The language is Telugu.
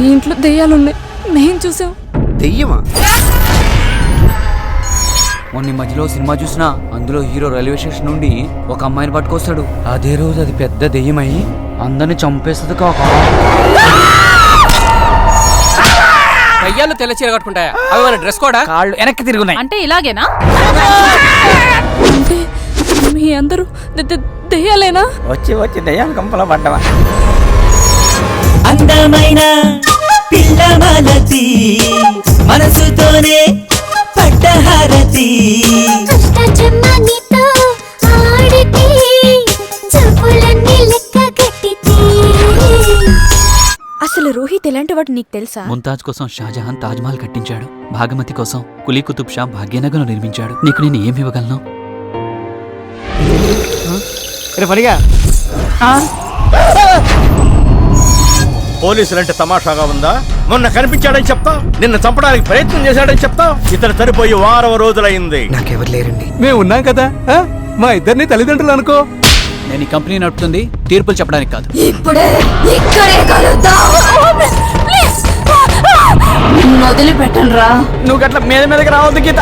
దాంట్లో దెయ్యాలున్నాయి మేం చూసాం. దెయ్యమా? మొన్న ఈ మధ్యలో సినిమా చూసినా అందులో హీరో రైల్వే స్టేషన్ నుండి ఒక అమ్మాయిని పట్టుకొస్తాడు. అదే రోజు అది పెద్ద దెయ్యమై అందరిని చంపేస్తుంది కాక. దయ్యాలు తెల్ల చీర కట్టుకుంటాయా? అవి మన డ్రెస్ కూడా? కాళ్ళు వెనక్కి తిరుగున్నాయి. అంటే ఇలాగేనా? అంటే మీ అందరూ దెయ్యాలేనా? వచ్చి వచ్చి దెయ్యాలు కంపలో పడ్డవా? అందమైన పిల్లమలతి మనసుతోనే పట్టహారతి. అసలు రోహిత్ ఎలాంటి వాడు నీకు తెలుసా? ముంతాజ్ కోసం షాజహాన్ తాజ్మహల్ కట్టించాడు. భాగమతి కోసం కులీ కుతుబ్ షా భాగ్యనగరం నిర్మించాడు. నీకు నేను ఏమి ఇవ్వగలను? పోలీసులంటే తమాషాగా ఉందా? మొన్న కనిపించాడని చెప్తా నిన్న చంపడానికి ప్రయత్నం చేశాడని చెప్తా ఇతను చనిపోయి వారం రోజులైంది. నాకెవరు లేరండి. మేము ఉన్నాం కదా ఆ? మా ఇద్దరిని తల్లిదండ్రులు అనుకో. నేను ఈ కంపెనీ నడుపుతుంది తీర్పులు చెప్పడానికి కాదు. ఇప్పుడే ఇక్కడే కలుద్దాం. వదిలిపెట్టండి రా నువ్వు గట్ల మీద మీదకి రావద్దు గీత.